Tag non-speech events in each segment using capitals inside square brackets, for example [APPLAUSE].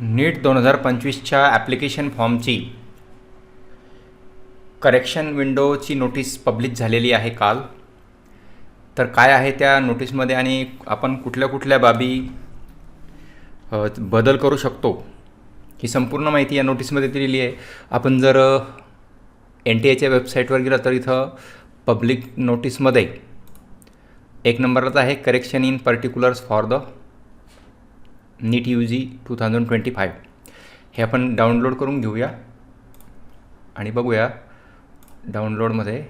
नीट दोन हजार पंचवीसच्या ॲप्लिकेशन फॉर्मची करेक्शन विंडोची नोटीस पब्लिश झालेली आहे काल. तर काय आहे त्या नोटीसमध्ये आणि आपण कुठल्या कुठल्या बाबी बदल करू शकतो ही संपूर्ण माहिती या नोटीसमध्ये दिलेली आहे. आपण जर एन टी एच्या वेबसाईटवर गेलं तर इथं पब्लिक नोटीसमध्ये एक नंबरलाच आहे correction in particulars for the NEET U G two thousand twenty five हे आपण डाउनलोड करून घेऊया. आणि बघूया डाउनलोडमध्ये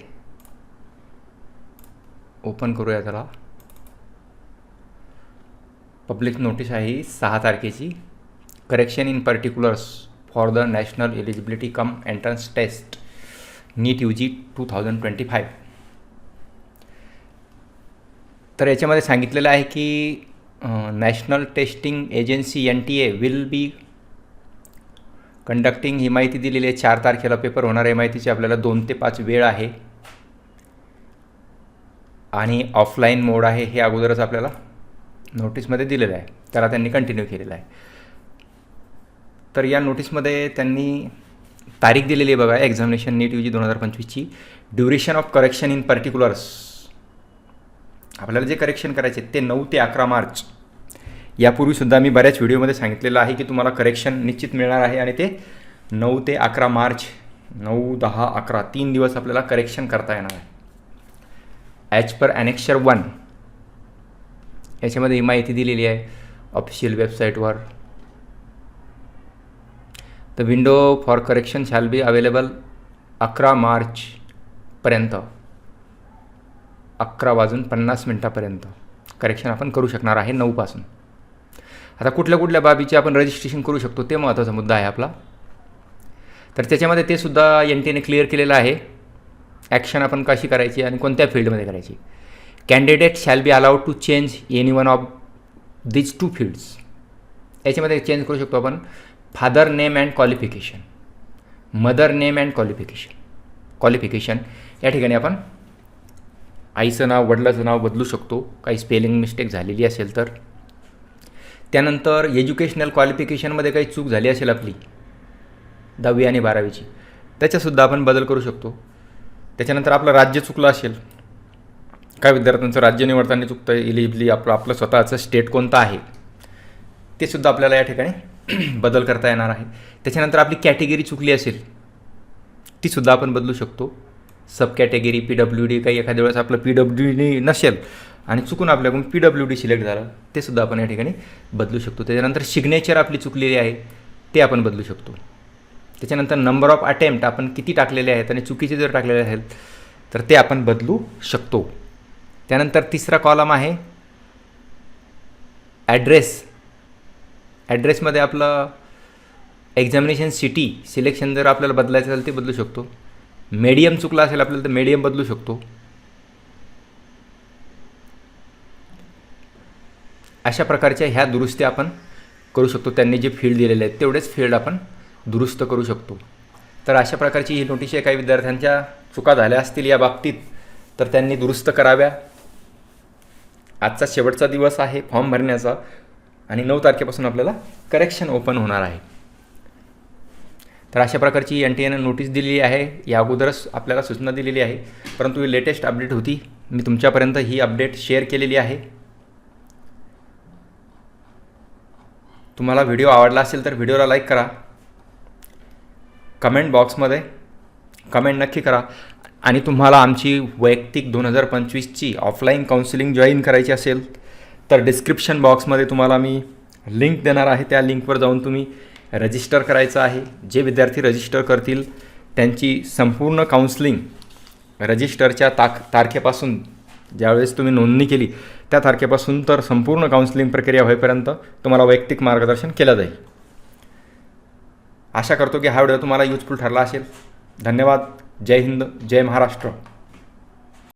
ओपन करूया त्याला. पब्लिक नोटीस आहे ही सहा तारखेची. Correction in particulars for the national eligibility cum entrance test NEET U G two thousand twenty five तर याच्यामध्ये सांगितलेलं आहे की national testing agency N T A will be conducting ही माहिती दिलेली आहे. चार तारखेला पेपर होणार आहे. माहितीची आपल्याला दोन ते पाच वेळ आहे. आणि ऑफलाईन मोड आहे हे अगोदरच आपल्याला नोटीसमध्ये दिलेलं आहे. त्याला त्यांनी कंटिन्यू केलेलं आहे. तर या नोटीसमध्ये त्यांनी तारीख दिलेली आहे बघा. एक्झामिनेशन नीट यू जी दोन हजार पंचवीसची. Duration of correction in particulars आपल्याला जे करेक्शन करायचे ते नऊ ते अकरा मार्च. यापूर्वीसुद्धा मी बऱ्याच व्हिडिओमध्ये सांगितलेलं आहे की तुम्हाला करेक्शन निश्चित मिळणार आहे आणि ते नऊ ते अकरा मार्च नऊ दहा अकरा तीन दिवस आपल्याला करेक्शन करता येणार आहे. ॲज पर ॲनेक्शर वन याच्यामध्ये ही माहिती दिलेली आहे ऑफिशियल वेबसाईटवर the window for correction shall be available अकरा मार्चपर्यंत अकरा वाजून पन्नास मिनटापर्यंत. करेक्शन आपण करू शकणार आहे नऊपासून. आता कुठल्या कुठल्या बाबीचे आपण रजिस्ट्रेशन करू शकतो ते महत्त्वाचा मुद्दा आहे आपला. तर त्याच्यामध्ये ते सुद्धा एन टीने क्लिअर केलेलं आहे. ॲक्शन आपण कशी करायची आणि कोणत्या फील्डमध्ये करायची? Candidate shall be allowed to change any one of these two fields याच्यामध्ये चेंज करू शकतो आपण. Father name and qualification mother name and qualification qualification या ठिकाणी आपण आईचं नाव वडिलाचं नाव बदलू शकतो. काही स्पेलिंग मिस्टेक झालेली असेल तर. त्यानंतर एज्युकेशनल क्वालिफिकेशनमध्ये काही चूक झाली असेल आपली दहावी आणि बारावीची त्याच्यासुद्धा आपण बदल करू शकतो. त्याच्यानंतर आपलं राज्य चुकलं असेल काय विद्यार्थ्यांचं राज्य निवडताना चुकतं इलिजिबली आपलं आपलं स्वतःचं स्टेट कोणतं आहे ते सुद्धा आपल्याला या ठिकाणी [CLEARS THROAT] बदल करता येणार आहे. त्याच्यानंतर आपली कॅटेगरी चुकली असेल तीसुद्धा आपण बदलू शकतो. Sub category P W D काही एखाद्या वेळेस आपलं पी डब्ल्यू डी नसेल आणि चुकून आपल्याकडून पी डब्ल्यू डी सिलेक्ट झालं. ते सुद्धा आपण या ठिकाणी बदलू शकतो. त्याच्यानंतर सिग्नेचर आपली चुकलेली आहे ते आपण बदलू शकतो. त्याच्यानंतर नंबर ऑफ अटेम्प्ट आपण किती टाकलेले आहेत आणि चुकीचे जर टाकलेले आहेत तर ते आपण बदलू शकतो. त्यानंतर तिसरा कॉलम आहे ॲड्रेस ॲड्रेसमध्ये आपलं एक्झामिनेशन सिटी सिलेक्शन जर आपल्याला बदलायचं असेल ते बदलू शकतो. मीडियम चुकला असेल आपल्याला तर मीडियम बदलू शकतो. अशा प्रकारच्या ह्या दुरुस्त्या आपण करू शकतो. त्यांनी जे फील्ड दिलेले आहेत तेवढेच फील्ड आपण दुरुस्त करू शकतो. तर अशा प्रकारची ही नोटीस आहे. काही विद्यार्थ्यांच्या चुका झाल्या असतील या बाबतीत तर त्यांनी दुरुस्त कराव्या. आजचा शेवटचा दिवस आहे फॉर्म भरण्याचा. आणि नऊ तारखेपासून आपल्याला करेक्शन ओपन होणार आहे. तर अशा प्रकारची एन टी एनं नोटीस दिलेली आहे. या अगोदरच आपल्याला सूचना दिलेली आहे. परंतु ही लेटेस्ट अपडेट होती. मी तुमच्यापर्यंत ही अपडेट शेअर केलेली आहे. तुम्हाला व्हिडिओ आवडला असेल तर व्हिडिओला लाईक करा. कमेंट बॉक्समध्ये कमेंट नक्की करा. आणि तुम्हाला आमची वैयक्तिक दोन हजार पंचवीसची ऑफलाईन काउन्सिलिंग जॉईन करायची असेल तर डिस्क्रिप्शन बॉक्समध्ये तुम्हाला मी लिंक देणार आहे. त्या लिंकवर जाऊन तुम्ही रजिस्टर करायचं आहे. जे विद्यार्थी रजिस्टर करतील त्यांची संपूर्ण काउन्सिलिंग रजिस्टरच्या ताक तारखेपासून ज्यावेळेस तुम्ही नोंदणी केली त्या तारखेपासून तर संपूर्ण काउन्सिलिंग प्रक्रिया होईपर्यंत तुम्हाला वैयक्तिक मार्गदर्शन केलं जाईल. आशा करतो की हा व्हिडिओ तुम्हाला युजफुल ठरला असेल. धन्यवाद. जय हिंद. जय महाराष्ट्र.